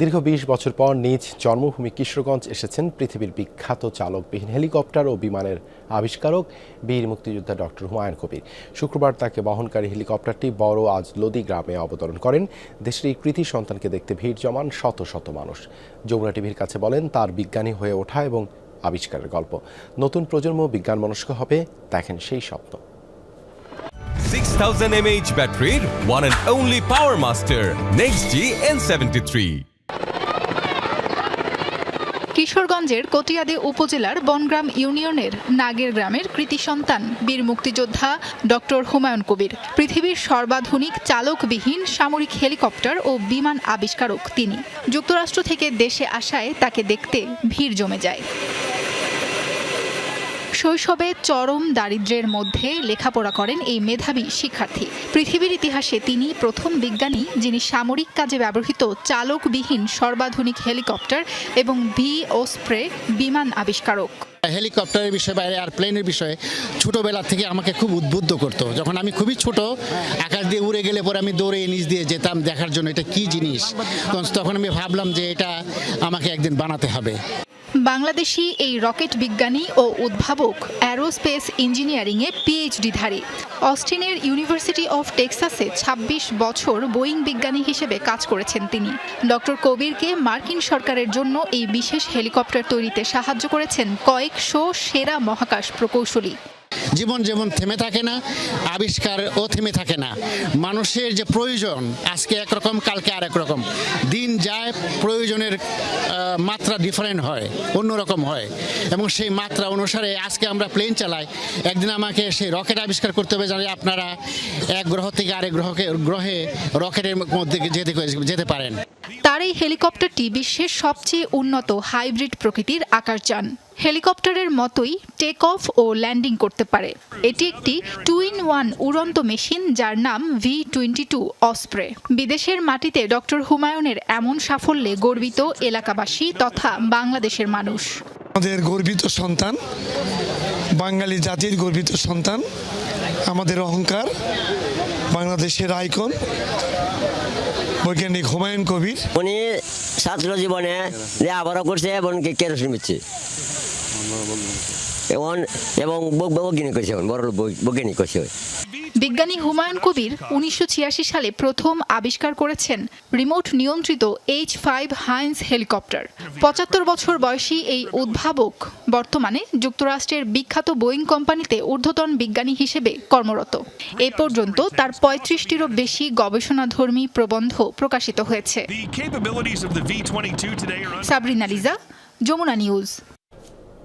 দীর্ঘ বিশ বছর পর নিজ জন্মভূমি কিশোরগঞ্জ এসেছেন পৃথিবীর বিখ্যাত চালকবিহীন হেলিকপ্টার ও বিমানের আবিষ্কারক বীর মুক্তিযোদ্ধা ডক্টর হুমায়ুন কবির। শুক্রবার তাকে বহনকারী হেলিকপ্টারটি বড় আজ লোদি গ্রামে অবতরণ করেন। দেশের এই কৃতি সন্তানকে দেখতে ভিড় জমান শত শত মানুষ। যমুনা টিভির কাছে বলেন, তার বিজ্ঞানী হয়ে ওঠা এবং আবিষ্কারের গল্প। নতুন প্রজন্ম বিজ্ঞান মনস্ক হবে, দেখেন সেই স্বপ্ন। 6000 mAh ব্যাটারির one and only power master, next G N73 কিশোরগঞ্জের কটিয়াদি উপজেলার বনগ্রাম ইউনিয়নের নাগের গ্রামের কৃতি সন্তান, বীর মুক্তিযোদ্ধা ডক্টর হুমায়ুন কবির। পৃথিবীর সর্বাধুনিক চালকবিহীন সামরিক হেলিকপ্টার ও বিমান আবিষ্কারক তিনি। যুক্তরাষ্ট্র থেকে দেশে আসায় তাকে দেখতে ভিড় জমে যায়। শৈশবে চরম দারিদ্র্যের মধ্যে লেখাপড়া করেন এই মেধাবী শিক্ষার্থী। পৃথিবীর ইতিহাসে তিনি প্রথম বিজ্ঞানী যিনি সামরিক কাজে ব্যবহৃত চালকবিহীন সর্বাধুনিক হেলিকপ্টার এবং ভি ও স্প্রে বিমান আবিষ্কারক। হেলিকপ্টারের বিষয়ে বা এয়ারপ্লেনের বিষয়ে ছোটোবেলা থেকে আমাকে খুব উদ্বুদ্ধ করতো। যখন আমি খুবই ছোট, আকাশ দিয়ে উড়ে গেলে পরে আমি দৌড়ে নিচ দিয়ে যেতাম দেখার জন্য এটা কি জিনিস? তখন- তখন আমি ভাবলাম যে এটা আমাকে একদিন বানাতে হবে। বাংলাদেশি এই রকেট বিজ্ঞানী ও উদ্ভাবক অ্যারোস্পেস ইঞ্জিনিয়ারিংয়ে পিএইচডিধারী। অস্টিনের ইউনিভার্সিটি অফ টেক্সাসে ২৬ বছর বোয়িং বিজ্ঞানী হিসেবে কাজ করেছেন তিনি। ডক্টর কবিরকে মার্কিন সরকারের জন্য এই বিশেষ হেলিকপ্টার তৈরিতে সাহায্য করেছেন কয়েকশো সেরা মহাকাশ প্রকৌশলী। জীবন যেমন থেমে থাকে না, আবিষ্কার ও থেমে থাকে না। মানুষের যে প্রয়োজন, আজকে একরকম, কালকে আরেক রকম। দিন যায়, প্রয়োজনের মাত্রা ডিফারেন্ট হয় অন্যরকম হয়। এবং সেই মাত্রা অনুসারে আজকে আমরা প্লেন চালাই। একদিন আমাকে সেই রকেট আবিষ্কার করতে হবে, জানি আপনারা এক গ্রহ থেকে আরেক গ্রহকে, গ্রহে রকেটের মধ্যে যেতে যেতে পারেন। তার এই হেলিকপ্টারটি বিশ্বের সবচেয়ে উন্নত হাইব্রিড প্রকৃতির আকাশযান হেলিকপ্টারের মতোই টেক অফ ও ল্যান্ডিং করতে পারে। এটি একটি টু ইন ওয়ান উড়ন্ত মেশিন যার নাম ভি টোয়েন্টি টু অস্প্রে বিদেশের মাটিতে ডক্টর হুমায়ুনের এমন সাফল্যে গর্বিত এলাকাবাসী তথা বাংলাদেশের মানুষ। আমাদের গর্বিত সন্তান, বাঙালি জাতির গর্বিত সন্তান আমাদের অহংকার, বাংলাদেশের আইকন, বৈজ্ঞানিক হুমায়ুন কবির। উনি ছাত্র জীবনে আবারও করছে এবং কেরোসিন বেচছে এবং এবং বৈজ্ঞানিক এখন বড় বৈজ্ঞানিক করছে বিজ্ঞানী হুমায়ুন কবির উনিশশো সালে প্রথম আবিষ্কার করেছেন রিমোট নিয়ন্ত্রিত এইচ ফাইভ হাইন্স হেলিকপ্টার। পঁচাত্তর বছর বয়সী এই উদ্ভাবক বর্তমানে যুক্তরাষ্ট্রের বিখ্যাত বোয়িং কোম্পানিতে ঊর্ধ্বতন বিজ্ঞানী হিসেবে কর্মরত। এ পর্যন্ত তার পঁয়ত্রিশটিরও বেশি গবেষণাধর্মী প্রবন্ধ প্রকাশিত হয়েছে। The capabilities of the V-22 today are Sabrina Liza Jamuna news.